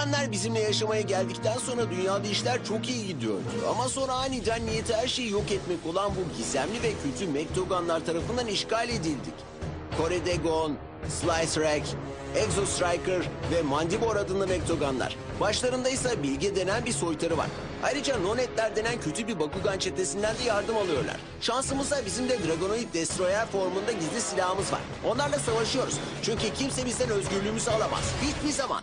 Bakuganlar bizimle yaşamaya geldikten sonra dünyada işler çok iyi gidiyordu. Ama sonra aniden niyeti her şeyi yok etmek olan bu gizemli ve kötü Mektoganlar tarafından işgal edildik. Koredegon, Slice Rack, Exo Striker ve Mandibor adında Mektoganlar. Başlarında ise Bilge denen bir soytarı var. Ayrıca Nonetler denen kötü bir Bakugan çetesinden de yardım alıyorlar. Şansımıza bizim de Dragonoid Destroyer formunda gizli silahımız var. Onlarla savaşıyoruz. Çünkü kimse bizden özgürlüğümüzü alamaz. Hiçbir zaman.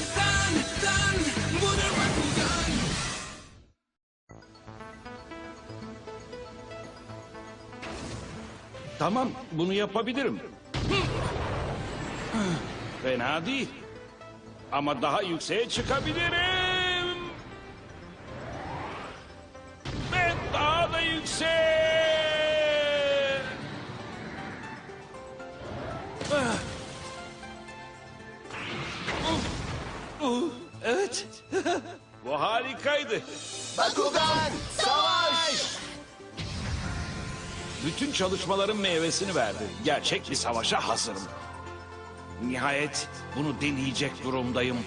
Tamam, bunu yapabilirim. Fena değil. Ama daha yükseğe çıkabilirim. Ve daha da yükseğe. Evet. Bu harikaydı. Bakugan! Bütün çalışmaların meyvesini verdi. Gerçek bir savaşa hazırım. Nihayet bunu deneyecek durumdayım.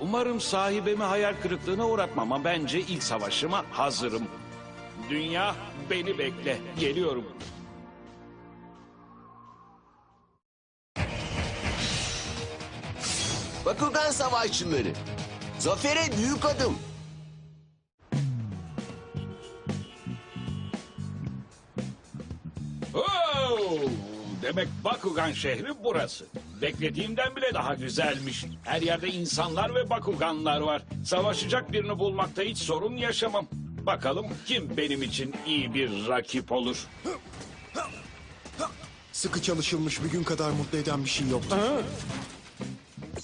Umarım sahibimi hayal kırıklığına uğratmam ama bence ilk savaşıma hazırım. Dünya beni bekle. Geliyorum. Bakugan savaşçıları. Zafere büyük adım. Demek Bakugan şehri burası. Beklediğimden bile daha güzelmiş. Her yerde insanlar ve Bakuganlar var. Savaşacak birini bulmakta hiç sorun yaşamam. Bakalım kim benim için iyi bir rakip olur. Sıkı çalışılmış bir gün kadar mutlu eden bir şey yoktu.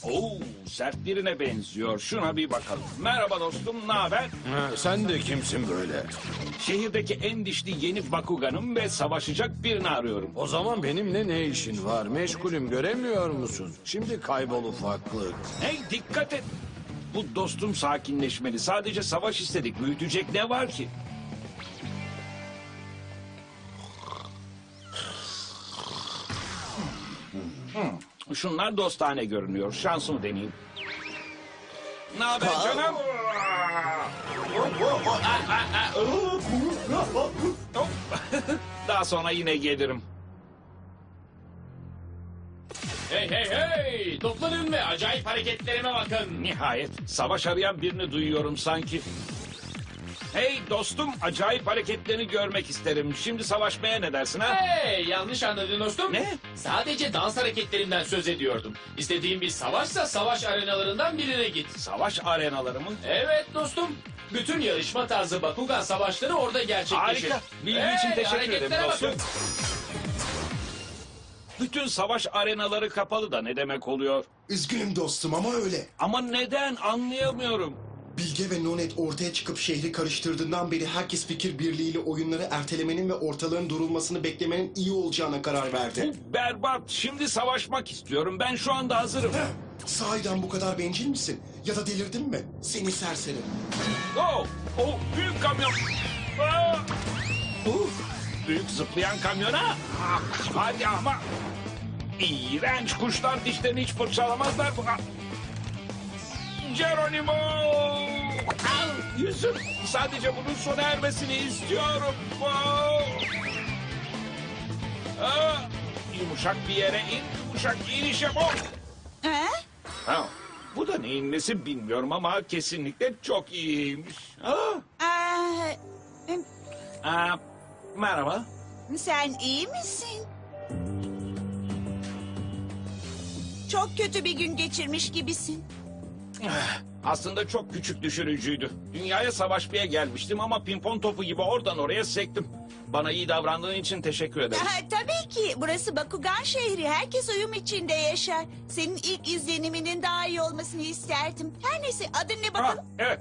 Oo, sert birine benziyor. Şuna bir bakalım. Merhaba dostum, ne haber? Ha, sen de kimsin böyle? Şehirdeki en dişli yeni Bakuganım ve savaşacak birini arıyorum. O zaman benimle ne işin var? Meşgulüm göremiyor musun? Şimdi kaybol ufaklık. Hey dikkat et. Bu dostum sakinleşmeli. Sadece savaş istedik. Büyütecek ne var ki? Şunlar dostane görünüyor. Şansımı deneyeyim. Ne haber canım? Daha sonra yine gelirim. Hey hey hey! Toplanın ve acayip hareketlerime bakın. Nihayet savaş arayan birini duyuyorum sanki. Hey dostum acayip hareketlerini görmek isterim. Şimdi savaşmaya ne dersin ha? Hey yanlış anladın dostum. Ne? Sadece dans hareketlerinden söz ediyordum. İstediğin bir savaşsa savaş arenalarından birine git. Savaş arenaları mı? Evet dostum. Bütün yarışma tarzı Bakugan savaşları orada gerçekleşir. Harika. Bilgi Hey, için teşekkür ederim hareketlere dostum. bakın. Bütün savaş arenaları kapalı da ne demek oluyor? Üzgünüm dostum ama öyle. Ama neden anlayamıyorum. Bilge ve Nonet ortaya çıkıp şehri karıştırdığından beri herkes fikir birliğiyle oyunları ertelemenin ve ortalığın durulmasını beklemenin iyi olacağına karar verdi. Bu berbat. Şimdi savaşmak istiyorum. Ben şu anda hazırım. Sahiden bu kadar bencil misin? Ya da delirdin mi? Seni serseri. Oh, oh büyük kamyon. Aa! Uf, büyük zıplayan kamyona. Ah, Hadi ama. İğrenç kuşlar dişlerini hiç fırçalamazlar. Ah. Geronimo! Al, yüzüm. Sadece bunun sona ermesini istiyorum. Oh! Aa, yumuşak bir yere in, yumuşak iniş yap. Oh! Ha? Ha, bu da neyin nesi bilmiyorum ama kesinlikle çok iyiymiş. Aa, Aa, aa, merhaba. sen iyi misin? Çok kötü bir gün geçirmiş gibisin. Ugh. Aslında çok küçük düşürücüydü. Dünyaya savaşmaya gelmiştim ama pimpon topu gibi oradan oraya sektim. Bana iyi davrandığın için teşekkür ederim. Ha, tabii ki. Burası Bakugan şehri. Herkes uyum içinde yaşar. Senin ilk izleniminin daha iyi olmasını isterdim. Her neyse adın ne Ah, bakalım? evet,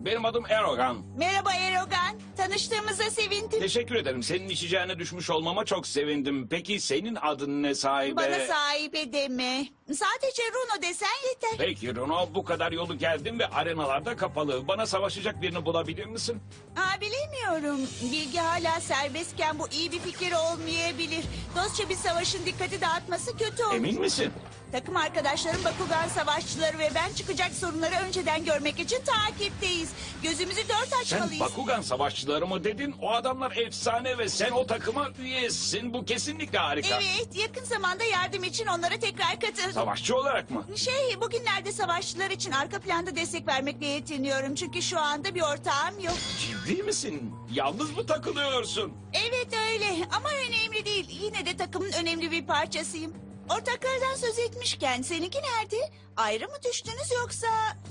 benim adım Erogan. Merhaba Erogan. Tanıştığımıza sevindim. Teşekkür ederim. Senin içeceğine düşmüş olmama çok sevindim. Peki senin adın ne sahibi? Bana sahibe deme. Sadece Runo desen yeter. Peki Runo bu kadar yolu geldim ve arenalarda kapalı. Bana savaşacak birini bulabilir misin? Aa, bilemiyorum. Bilgi hala serbestken bu iyi bir fikir olmayabilir. Dostça bir savaşın dikkati dağıtması kötü olur. Emin misin? Takım arkadaşlarım Bakugan savaşçıları ve ben çıkacak sorunları önceden görmek için takipteyiz. Gözümüzü dört Sen açmalıyız. Bakugan savaşçıları mı dedin? O adamlar efsane ve sen o takıma üyesin. Bu kesinlikle harika. Evet, yakın zamanda yardım için onlara tekrar katıldım. Savaşçı olarak mı? Şey, bugünlerde savaşçılar için arka planda destek vermekle yetiniyorum. Çünkü şu anda bir ortağım yok. Ciddi misin? Yalnız mı takılıyorsun? Evet öyle ama önemli değil. Yine de takımın önemli bir parçasıyım. Ortaklardan söz etmişken seninki nerede? Ayrı mı düştünüz yoksa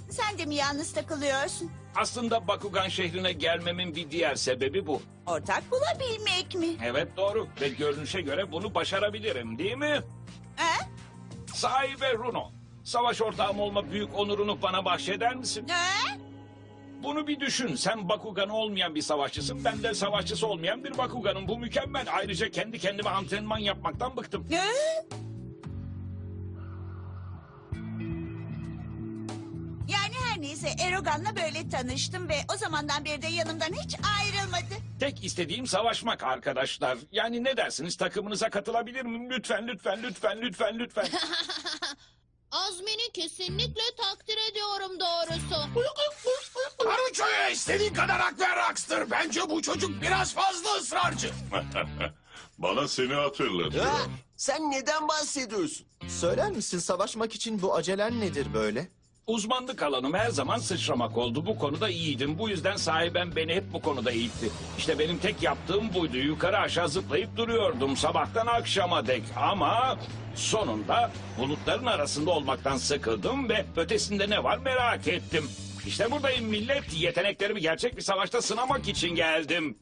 sen de mi yalnız takılıyorsun? Aslında Bakugan şehrine gelmemin bir diğer sebebi bu. Ortak bulabilmek mi? Evet doğru ve görünüşe göre bunu başarabilirim değil mi? Ha? Sahibe Runo. Savaş ortağım olma büyük onurunu bana bahşeder misin? Ha? Bunu bir düşün. Sen Bakugan olmayan bir savaşçısın. Ben de savaşçısı olmayan bir Bakuganım. Bu mükemmel. Ayrıca kendi kendime antrenman yapmaktan bıktım. Ha? Neyse Erogan'la böyle tanıştım ve o zamandan beri de yanımdan hiç ayrılmadı. Tek istediğim savaşmak arkadaşlar. Yani ne dersiniz takımınıza katılabilir miyim? Lütfen lütfen lütfen lütfen lütfen. Azmini kesinlikle takdir ediyorum doğrusu. Karuço'ya istediğin kadar hak ver Rockstar. Bence bu çocuk biraz fazla ısrarcı. Bana seni hatırlatıyor. Ha, sen neden bahsediyorsun? Söyler misin savaşmak için bu acelen nedir böyle? Uzmanlık alanım her zaman sıçramak oldu. Bu konuda iyiydim. Bu yüzden sahibem beni hep bu konuda eğitti. İşte benim tek yaptığım buydu. Yukarı aşağı zıplayıp duruyordum sabahtan akşama dek. Ama sonunda bulutların arasında olmaktan sıkıldım ve ötesinde ne var merak ettim. İşte buradayım millet. Yeteneklerimi gerçek bir savaşta sınamak için geldim.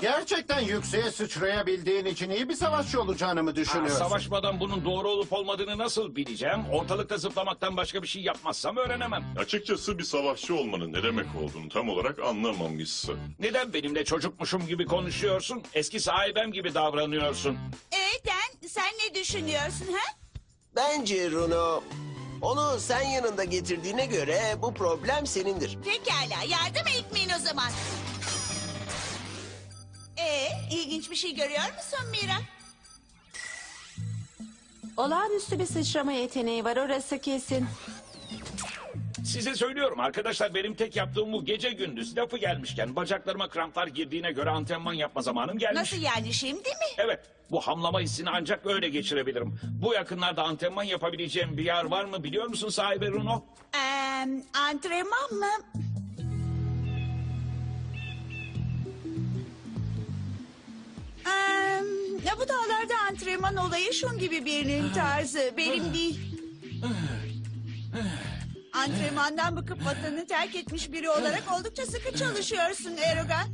Gerçekten yükseğe sıçrayabildiğin için iyi bir savaşçı olacağını mı Ha, düşünüyorsun? savaşmadan bunun doğru olup olmadığını nasıl bileceğim? Ortalıkta zıplamaktan başka bir şey yapmazsam öğrenemem. Açıkçası bir savaşçı olmanın ne demek olduğunu tam olarak anlamamışsın. Neden benimle çocukmuşum gibi konuşuyorsun? Eski sahibem gibi davranıyorsun. Dan, sen ne düşünüyorsun ha? Bence Runo, onu sen yanında getirdiğine göre bu problem senindir. Pekala yardım etmeyin o zaman. Ee, ilginç bir şey görüyor musun Mira? Olağanüstü bir sıçrama yeteneği var orası kesin. Size söylüyorum arkadaşlar benim tek yaptığım bu gece gündüz lafı gelmişken bacaklarıma kramplar girdiğine göre antrenman yapma zamanım gelmiş. Nasıl yani şimdi mi? Evet bu hamlama hissini ancak öyle geçirebilirim. Bu yakınlarda antrenman yapabileceğim bir yer var mı biliyor musun sahibi Runo? Ee, antrenman mı? Ya bu dağlarda antrenman olayı şun gibi birinin tarzı. Benim değil. Antrenmandan bıkıp vatanını terk etmiş biri olarak oldukça sıkı çalışıyorsun Erogan.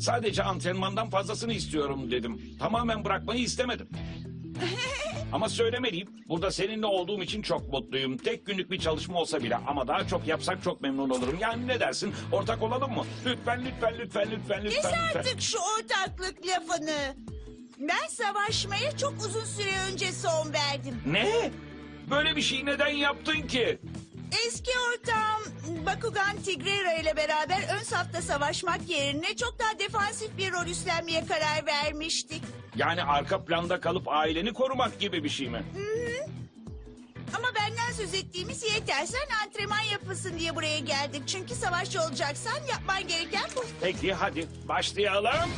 Sadece antrenmandan fazlasını istiyorum dedim. Tamamen bırakmayı istemedim. Ama söylemeliyim. Burada seninle olduğum için çok mutluyum. Tek günlük bir çalışma olsa bile ama daha çok yapsak çok memnun olurum. Yani ne dersin? Ortak olalım mı? Lütfen lütfen lütfen lütfen Kes lütfen. lütfen. artık şu ortaklık lafını. Ben savaşmaya çok uzun süre önce son verdim. Ne? Böyle bir şey neden yaptın ki? Eski ortağım Bakugan Tigrera ile beraber ön safta savaşmak yerine çok daha defansif bir rol üstlenmeye karar vermiştik. Yani arka planda kalıp aileni korumak gibi bir şey mi? Ama benden söz ettiğimiz yeter. Sen antrenman yapılsın diye buraya geldik. Çünkü savaşçı olacaksan yapman gereken bu. Peki hadi başlayalım.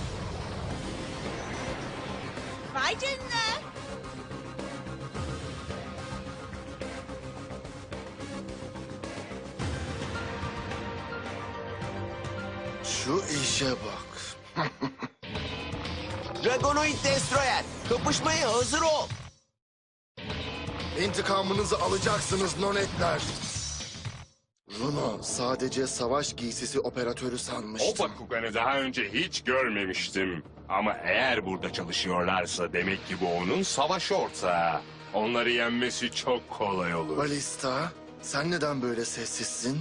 Vay canına. Şu işe bak. Dragonoid Destroyer, kapışmaya hazır ol. İntikamınızı alacaksınız nonetler. Bruno sadece savaş giysisi operatörü O sanmıştım. Bakugan'ı daha önce hiç görmemiştim. Ama eğer burada çalışıyorlarsa demek ki bu onun savaş ortağı. Onları yenmesi çok kolay olur. Balista, sen neden böyle sessizsin?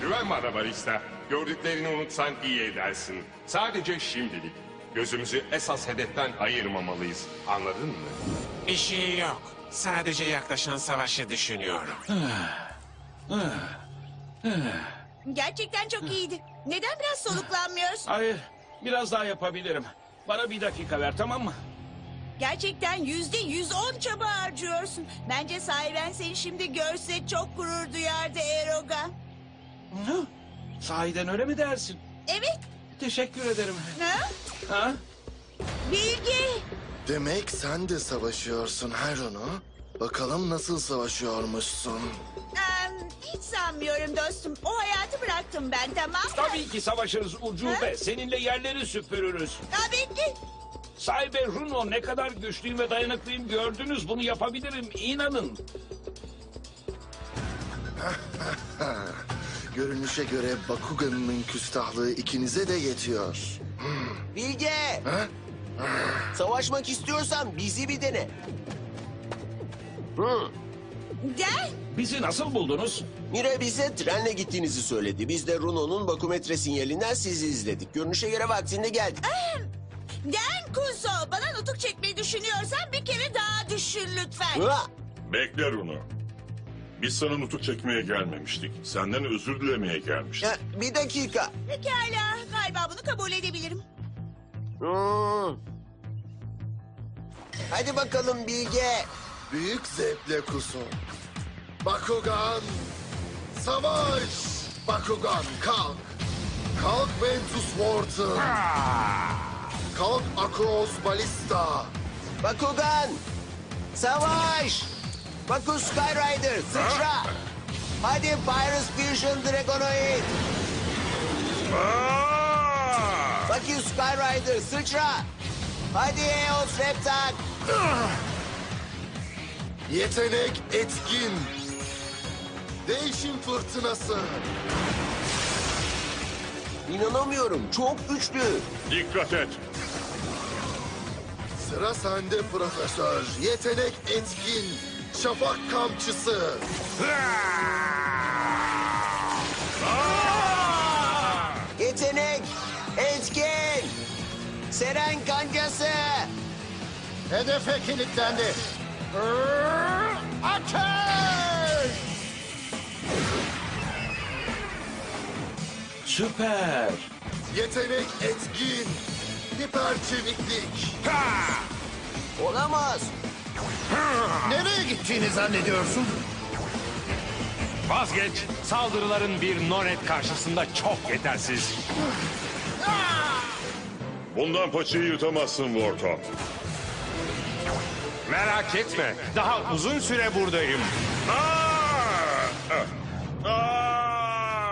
Güven bana Barista. Gördüklerini unutsan iyi edersin. Sadece şimdilik. Gözümüzü esas hedeften ayırmamalıyız. Anladın mı? Bir şey yok. Sadece yaklaşan savaşı düşünüyorum. Gerçekten çok iyiydi. Neden biraz soluklanmıyorsun? Hayır, biraz daha yapabilirim. Bana bir dakika ver tamam mı? Gerçekten yüzde yüz on çaba harcıyorsun. Bence sahiben seni şimdi görse çok gurur duyardı Erogan. Hı? Sahiden öyle mi dersin? Evet. Teşekkür ederim. Ha? Ha? Bilgi. Demek sen de savaşıyorsun Hayrono. Bakalım nasıl savaşıyormuşsun. Hiç sanmıyorum dostum. O hayatı bıraktım ben tamam mı? Tabii ki savaşırız ucube. Seninle yerleri süpürürüz. Tabii ki. Sahibe Runo ne kadar güçlüyüm ve dayanıklıyım gördünüz. Bunu yapabilirim inanın. Görünüşe göre Bakugan'ın küstahlığı ikinize de yetiyor. Bilge! Ha? Savaşmak istiyorsan bizi bir dene. Hı. Gel. Bizi nasıl buldunuz? Mire bize trenle gittiğinizi söyledi. Biz de Runo'nun bakometre sinyalinden sizi izledik. Görünüşe göre vaktinde geldik. Gel Kuzo. Bana nutuk çekmeyi düşünüyorsan bir kere daha düşün lütfen. Hıa! Bekle Runo. Biz sana nutuk çekmeye gelmemiştik. Senden özür dilemeye gelmiştik. Ya, bir dakika. Pekala. Galiba bunu kabul edebilirim. Hmm. Hadi bakalım Bilge. Büyük zevkle Kuso. Bakugan, savaş! Bakugan kalk. Kalk Ventus Wharton. Kalk Akros Balista. Bakugan. Savaş. Baku Skyrider. Sıçra. Hadi Pyrus Fusion Dragonoid. Baku Skyrider. Sıçra. Hadi Eos Reptak. Yetenek etkin. Değişim fırtınası. İnanamıyorum. Çok güçlü. Dikkat et. Sıra sende profesör. Yetenek etkin. Şafak kamçısı. Yetenek. Etkin. Seren kancası. Hedefe kilitlendi. Ateş! Süper. Yetenek etkin. Hiper çeviklik. Olamaz. Nereye gittiğini zannediyorsun? Vazgeç. Saldırıların bir Noret karşısında çok yetersiz. Bundan paçayı yutamazsın Vorto. Merak etme. Daha uzun süre buradayım.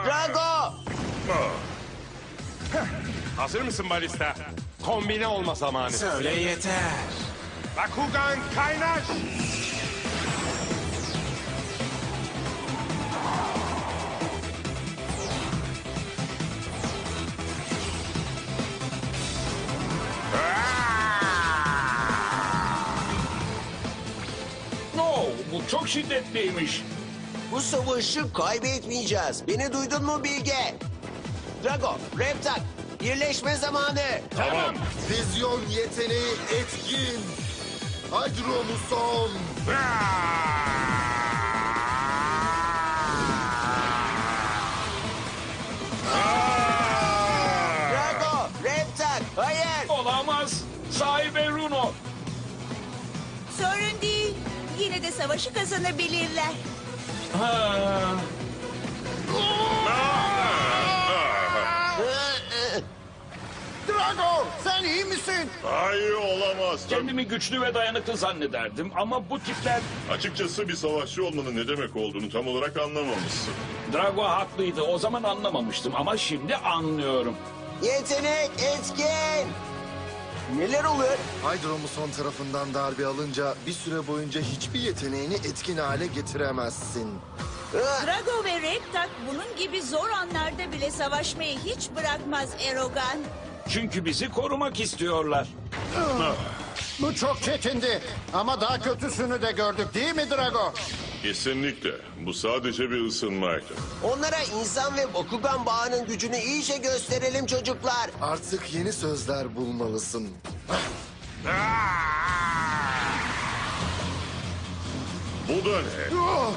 Drago. Hazır mısın Balista? Kombine olma zamanı. Söyle yeter. Bakugan kaynaş. Çok şiddetliymiş. Bu savaşı kaybetmeyeceğiz. Beni duydun mu Bilge? Drago, Reptak, birleşme zamanı. Tamam. Vizyon yeteneği etkin. Hydromuson. Drago, savaşı kazanabilirler. Ha. Drago sen iyi misin? Hayır olamaz. Kendimi güçlü ve dayanıklı zannederdim ama bu tipler... Açıkçası bir savaşçı olmanın ne demek olduğunu tam olarak anlamamışsın. Drago haklıydı. O zaman anlamamıştım ama şimdi anlıyorum. Yetenek etkin. Neler oluyor? Hydromuson tarafından darbe alınca bir süre boyunca hiçbir yeteneğini etkin hale getiremezsin. Drago ve Reptak bunun gibi zor anlarda bile savaşmayı hiç bırakmaz Erogan. Çünkü bizi korumak istiyorlar. Bu çok çetindi. Ama daha kötüsünü de gördük değil mi Drago? Kesinlikle. Bu sadece bir ısınmaydı. Onlara insan ve Bakugan bağının gücünü iyice gösterelim çocuklar. Artık yeni sözler bulmalısın. Bu da ne? Oh!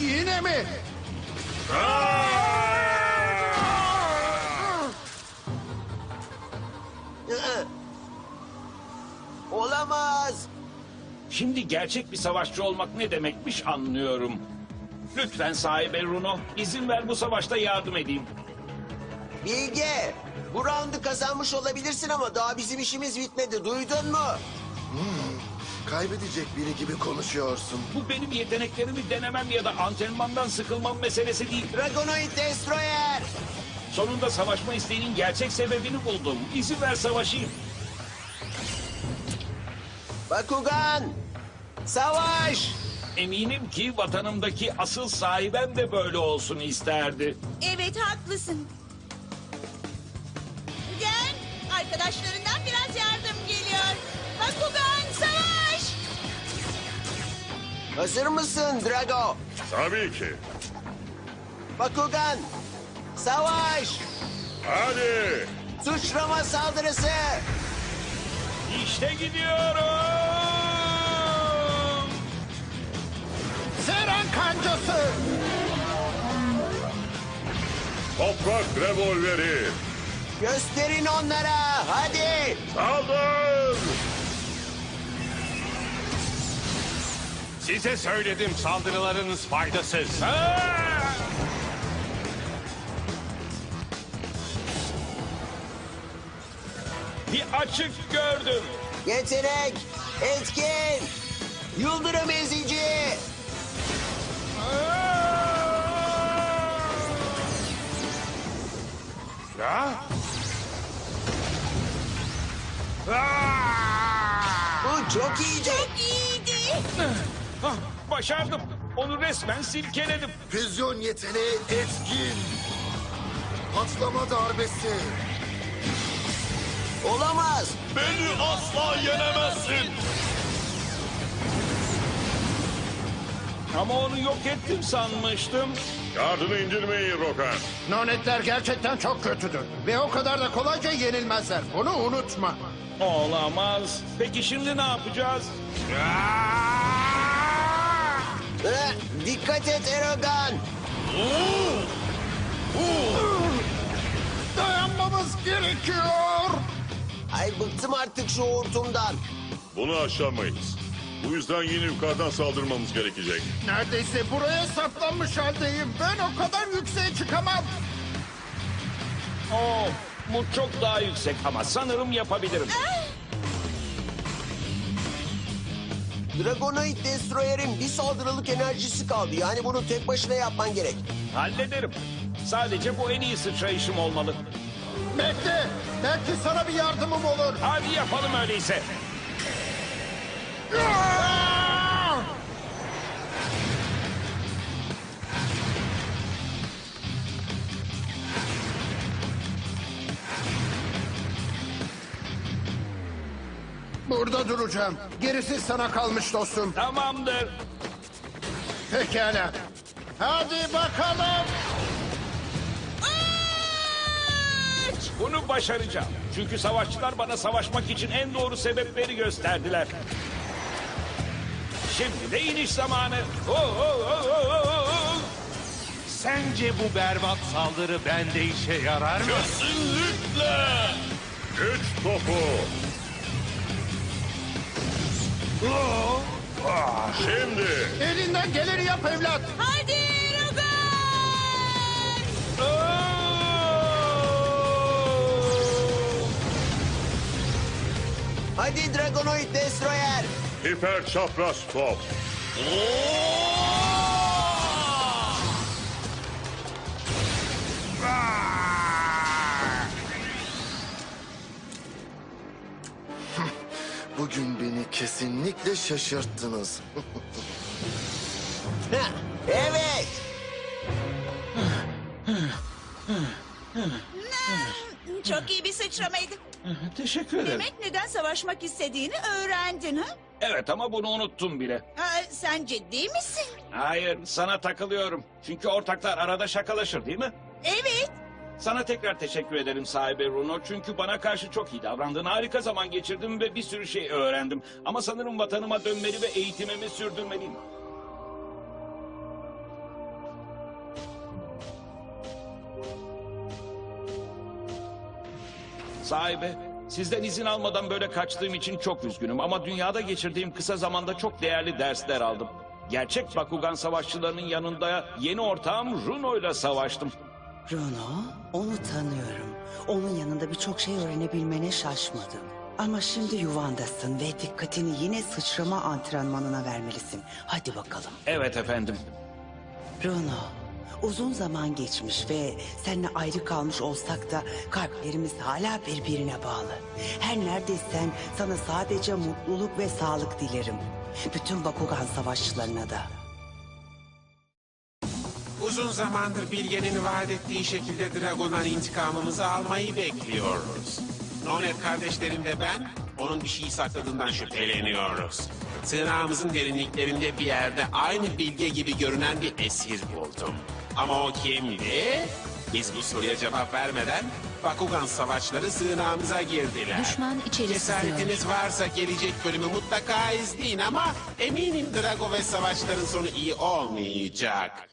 Yine mi? Olamaz. Şimdi gerçek bir savaşçı olmak ne demekmiş anlıyorum. Lütfen sahibe Runo, izin ver bu savaşta yardım edeyim. Bilge, bu roundu kazanmış olabilirsin ama daha bizim işimiz bitmedi. Duydun mu? Kaybedecek biri gibi konuşuyorsun. Bu benim yeteneklerimi denemem ya da antrenmandan sıkılmam meselesi değil. Dragonoid Destroyer. Sonunda savaşma isteğinin gerçek sebebini buldum. İzin ver savaşayım. Bakugan, savaş. Eminim ki vatanımdaki asıl sahibem de böyle olsun isterdi. Evet haklısın. Gel arkadaşlarından biraz yardım geliyor. Bakugan savaş. Hazır mısın Drago? Tabii ki. Bakugan, savaş. Hadi. Suçlama saldırısı. İşte gidiyorum. Seren kancası. Toprak revolveri. Gösterin onlara. Hadi. Saldır. Size söyledim saldırılarınız faydasız. Bir açık gördüm. Yetenek, etkin, yıldırım ezici. Ha? Bu çok iyiydi. Çok iyiydi. Ah, başardım. Onu resmen silkeledim. Füzyon yeteneği etkin. Patlama darbesi. Olamaz. Beni asla yenemezsin. Ama onu yok ettim sanmıştım. Gardını indirmeyin Rokan. Nonetler gerçekten çok kötüdür. Ve o kadar da kolayca yenilmezler. Bunu unutma. Olamaz. Peki şimdi ne yapacağız? Ee, dikkat et Erogan. Dayanmamız gerekiyor. Ay bıktım artık şu hortumdan. Bunu aşamayız. Bu yüzden yine yukarıdan saldırmamız gerekecek. Neredeyse buraya saplanmış haldeyim. Ben o kadar yükseğe çıkamam. Oo, bu çok daha yüksek ama sanırım yapabilirim. Dragonoid Destroyer'in bir saldırılık enerjisi kaldı. Yani bunu tek başına yapman gerek. Hallederim. Sadece bu en iyi sıçrayışım olmalı. Bekle. Belki sana bir yardımım olur. Hadi yapalım öyleyse. Burada duracağım. Gerisi sana kalmış dostum. Tamamdır. Pekala. Hadi bakalım. Bunu başaracağım. Çünkü savaşçılar bana savaşmak için en doğru sebepleri gösterdiler. Şimdi de iniş zamanı. Oh, oh, oh, oh, oh. Sence bu berbat saldırı bende işe yarar mı? Kesinlikle. Güç topu. Ah, Şimdi. Elinden geleni yap evlat. Hadi Erogan. Hadi Dragonoid Destroyer. Hiper çapraz top. Bugün beni kesinlikle şaşırttınız. Evet. Hmm, Çok iyi bir sıçramaydı. Teşekkür ederim. Demek neden savaşmak istediğini öğrendin ha? Evet ama bunu unuttum bile. Aa, sen ciddi misin? Hayır sana takılıyorum. Çünkü ortaklar arada şakalaşır değil mi? Sana tekrar teşekkür ederim sahibi Bruno. Çünkü bana karşı çok iyi davrandın. Harika zaman geçirdim ve bir sürü şey öğrendim. Ama sanırım vatanıma dönmeli ve eğitimimi sürdürmeliyim. Sahibi, sizden izin almadan böyle kaçtığım için çok üzgünüm. Ama dünyada geçirdiğim kısa zamanda çok değerli dersler aldım. Gerçek Bakugan savaşçılarının yanında yeni ortağım Runo ile savaştım. Bruno, onu tanıyorum. Onun yanında birçok şey öğrenebilmene şaşmadım. Ama şimdi yuvandasın ve dikkatini yine sıçrama antrenmanına vermelisin. Hadi bakalım. Evet efendim. Bruno, uzun zaman geçmiş ve seninle ayrı kalmış olsak da kalplerimiz hala birbirine bağlı. Her neredeysen sana sadece mutluluk ve sağlık dilerim. Bütün Bakugan savaşçılarına da. Uzun zamandır Bilge'nin vaat ettiği şekilde Dragon'dan intikamımızı almayı bekliyoruz. Nonet kardeşlerim ve ben onun bir şey sakladığından şüpheleniyoruz. Sığınağımızın derinliklerinde bir yerde aynı Bilge gibi görünen bir esir buldum. Ama o kimdi? Biz bu soruya cevap vermeden Bakugan savaşları sığınağımıza girdiler. Düşman içeri Cesaretiniz varsa gelecek bölümü mutlaka izleyin ama eminim Drago ve savaşların sonu iyi olmayacak.